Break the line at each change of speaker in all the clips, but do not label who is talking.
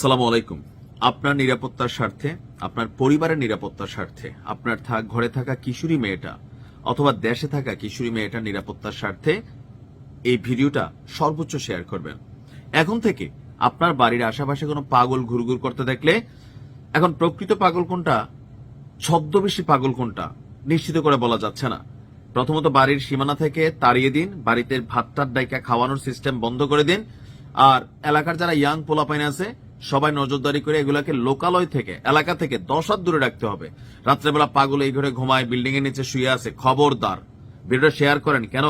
সালাম আলাইকুম। আপনার নিরাপত্তার স্বার্থে, আপনার পরিবারের নিরাপত্তার স্বার্থে, আপনার থাক ঘরে থাকা কিশোরী মেয়েটা অথবা দেশে থাকা কিশোরী মেয়েটার নিরাপত্তার স্বার্থে এই ভিডিওটা সর্বোচ্চ শেয়ার করবেন। এখন থেকে আপনার বাড়ির আশেপাশে কোনো পাগল ঘুরঘুর করতে দেখলে, এখন প্রকৃত পাগল কোনটা? ছদ্মবেশী পাগল কোনটা? নিশ্চিত করে বলা যাচ্ছে না। প্রথমত বাড়ির সীমানা থেকে তাড়িয়ে দিন, বাড়িতে ভাতটার ডাইকা খাওয়ানোর সিস্টেম বন্ধ করে দিন। আর এলাকার যারা ইয়াং পোলাপাইন আছে সবাই নজরদারি করে এগুলাকে লোকালয় থেকে, এলাকা থেকে দশ হাত দূরে রাখতে হবে। রাত্রেবেলা পাগল এই ঘরে ঘুমায় বিল্ডিং এর নিচে শুয়ে আছে, খবরদার। ভিডিওটা শেয়ার করেন, কেন?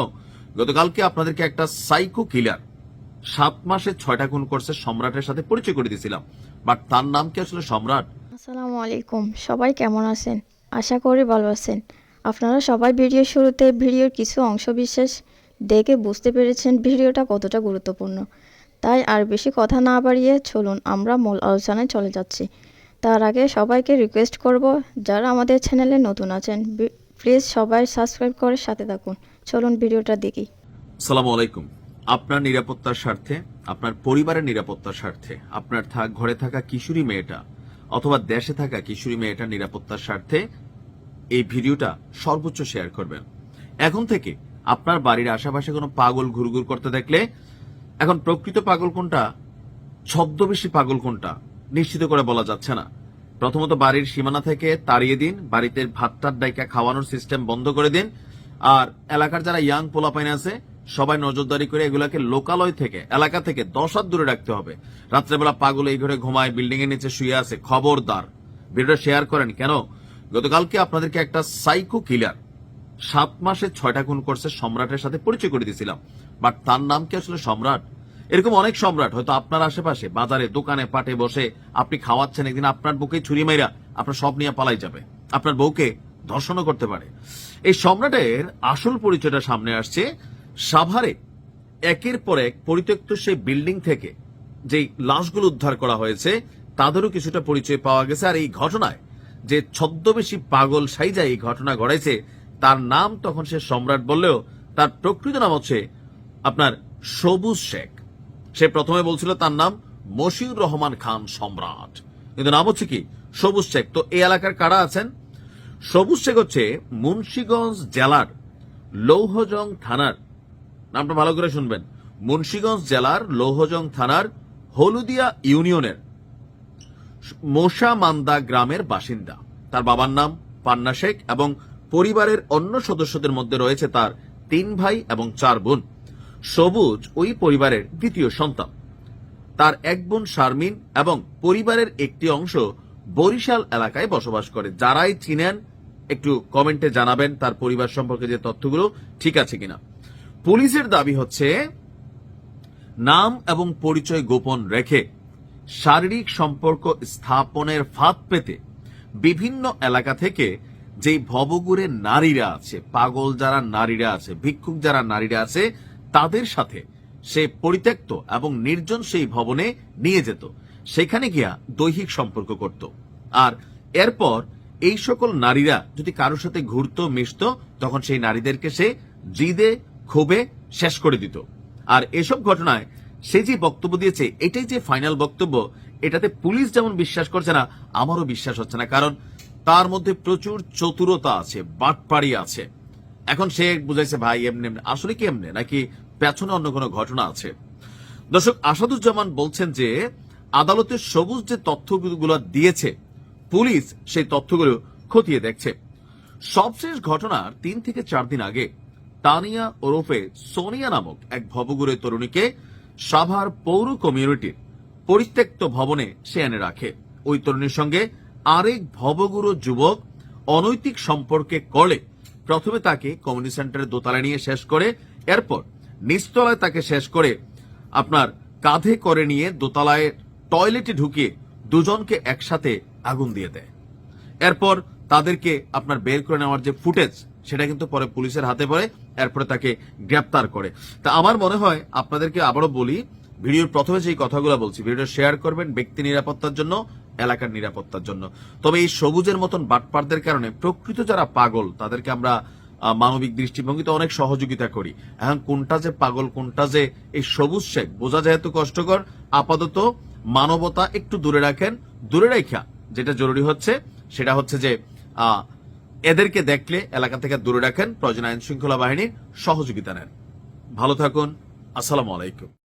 গতকালকে আপনাদেরকে একটা সাইকো কিলার সাত মাসে ছয়টা খুন করছে সম্রাটের সাথে পরিচয় করে দিয়েছিলাম। বাট তার নাম কি আসলে সম্রাট?
আসসালামু আলাইকুম। সবাই কেমন আছেন? আশা করি ভালো আছেন। আপনারা সবাই ভিডিও শুরুতে ভিডিওর কিছু অংশ বিশেষ দেখে বুঝতে পেরেছেন ভিডিওটা কতটা গুরুত্বপূর্ণ। তাই আর বেশি কথা না বাড়িয়ে চলুন, আমরা মূল আলোচনায় চলে যাচ্ছি। তার আগে সবাইকে রিকোয়েস্ট করব, যারা আমাদের চ্যানেলে নতুন আছেন প্লিজ সবাই সাবস্ক্রাইব করে সাথে থাকুন। চলুন ভিডিওটা দেখি।
সালাম আলাইকুম। আপনার নিরাপত্তার স্বার্থে, আপনার পরিবারের নিরাপত্তার স্বার্থে, আপনার থাক ঘরে থাকা কিশোরী মেয়েটা অথবা দেশে থাকা কিশোরী মেয়েটার নিরাপত্তার স্বার্থে এই ভিডিওটা সর্বোচ্চ শেয়ার করবেন। এখন থেকে আপনার বাড়ির আশেপাশে কোনো পাগল ঘুরঘুর করতে দেখলে এখন প্রকৃত পাগল কোনটা? ছদ্মবেশী পাগল কোনটা? নিশ্চিত করে বলা যাচ্ছে না। প্রথমত বাড়ির সীমানা থেকে তাড়িয়ে দিন, বাড়িতে ভাতটার ডাইকা খাওয়ানোর সিস্টেম বন্ধ করে দিন, আর এলাকার যারা ইয়াং পোলাপাইন আছে, সবাই নজরদারি করে এগুলাকে লোকালয় থেকে, এলাকা থেকে দশ হাত দূরে রাখতে হবে। রাত্রেবেলা পাগল এই ঘরে ঘুমায়, বিল্ডিং এর নিচে শুয়ে আছে, খবরদার। ভিডিওটা শেয়ার করেন কেন? গতকালকে আপনাদেরকে একটা সাইকো কিলার, সাত মাসে ছয়টা খুন করছে সম্রাটের সাথে পরিচয় করে দিয়েছিলাম। বাট তার নাম কি আসলে সম্রাট? এরকম অনেক সম্রাট হয়তো আপনার আশেপাশে, বাজারে, দোকানে, পাটে বসে আপনি খাওয়াচ্ছেন, একদিন আপনার বুকে ছুরি মাইরা আপনার সব নিয়ে পালাই যাবে। আপনার বউকে ধর্ষণও করতে পারে। এই সম্রাটের আসল পরিচয়টা সামনে আসছে সাভারে। একের পর এক পরিত্যক্ত সেই বিল্ডিং থেকে যেই লাশগুলো উদ্ধার করা হয়েছে, তাদেরও কিছুটা পরিচয় পাওয়া গেছে। আর এই ঘটনায় যে ছদ্মবেশী পাগল সাইজা এই ঘটনা ঘটাইছে, তার নাম তখন সে সম্রাট বললেও তার প্রকৃত নাম হচ্ছে আপনার সবুজ শেখ। সে প্রথমে বলছিল তার নাম মশিউর রহমান খান সম্রাট। কিন্তু নাম হচ্ছে কি? সবুজ শেখ। তো এই এলাকার কারা আছেন? সবুজ শেখ হচ্ছে মুন্সীগঞ্জ জেলার লৌহজং থানার, নামটা ভালো করে শুনবেন, মুন্সীগঞ্জ জেলার লৌহজং থানার হলুদিয়া ইউনিয়নের মোশামান্দা গ্রামের বাসিন্দা। তার বাবার নাম পান্না শেখ এবং পরিবারের অন্য সদস্যদের মধ্যে রয়েছে তার তিন ভাই এবং চার বোন। সবুজ ওই পরিবারের দ্বিতীয় সন্তান। তার এক বোন শারমিন এবং পরিবারের একটি অংশ বরিশাল এলাকায় বসবাস করে। যারাই চিনেন, একটু কমেন্টে জানাবেন তার পরিবার সম্পর্কে যে তথ্যগুলো, ঠিক আছে কিনা। পুলিশের দাবি হচ্ছে, নাম এবং পরিচয় গোপন রেখে শারীরিক সম্পর্ক স্থাপনের ফাঁদ পেতে বিভিন্ন এলাকা থেকে যেই ভবগুরে নারীরা আছে, পাগল যারা নারীরা আছে, ভিক্ষুক যারা নারীরা আছে তাদের সাথে সে পরিত্যক্ত এবং নির্জন সেই ভবনে নিয়ে যেত, সেখানে গিয়া দৈহিক সম্পর্ক করত। আর এরপর এই সকল নারীরা যদি কারোর সাথে ঘুরত, মিশত, তখন সেই নারীদেরকে সে জিদে, ক্ষোভে শেষ করে দিত। আর এসব ঘটনায় সে যে বক্তব্য দিয়েছে, এটাই যে ফাইনাল বক্তব্য, এটাতে পুলিশ যেমন বিশ্বাস করছে না, আমারও বিশ্বাস হচ্ছে না, কারণ তার মধ্যে প্রচুর চতুরতা আছে, বাটপাড়ি আছে। এখন সে বুঝাইছে, ভাই, এমনি আসলে কি এমনি? নাকি পেছনে অন্য কোনো ঘটনা আছে? দর্শক, আসাদুজ্জামান বলছেন যে, আদালতে সবুজ যে তথ্যগুলো দিয়েছে, পুলিশ সেই তথ্যগুলো খতিয়ে দেখছে। সবশেষ ঘটনার তিন থেকে চার দিন আগে, তানিয়া ওরফে সোনিয়া নামক এক ভবগুরে তরুণীকে সাভার পৌর কমিউনিটির পরিত্যক্ত ভবনে সে এনে রাখে। ওই তরুণীর সঙ্গে আরেক ভবগুরু যুবক অনৈতিক সম্পর্কে কলে। প্রথমে তাকে কমিউনিটি সেন্টারের দোতলায় নিয়ে শেষ করে, এরপর নিচতলায় তাকে শেষ করে আপনার কাঁধে করে নিয়ে দোতলায় টয়লেটে ঢুকিয়ে দুজনকে একসাথে আগুন দিয়ে দেয়। এরপর তাদেরকে আপনার বের করে নেওয়ার যে ফুটেজ, সেটা কিন্তু পরে পুলিশের হাতে পড়ে, এরপরে তাকে গ্রেপ্তার করে। তা আমার মনে হয়, আপনাদেরকে আবারও বলি, ভিডিওর প্রথমে যেই কথাগুলো বলছি ভিডিও শেয়ার করবেন ব্যক্তি নিরাপত্তার জন্য এলাকার নিরাপত্তার জন্য। তবে এই সবুজের মতন বাটপারদের কারণে প্রকৃত যারা পাগল, তাদেরকে আমরা মানবিক দৃষ্টিভঙ্গিতে অনেক সহযোগিতা করি। এখন কোনটা যে পাগল, কোনটা যে এই সবুজ শেখ, বোঝা যেহেতু কষ্টকর। আপাতত মানবতা একটু দূরে রাখেন, দূরে রেখা যেটা জরুরি হচ্ছে, সেটা হচ্ছে যে এদেরকে দেখলে এলাকা থেকে দূরে রাখেন, প্রয়োজন আইন শৃঙ্খলা বাহিনীর সহযোগিতা নেন। ভালো থাকুন, আসসালামু আলাইকুম।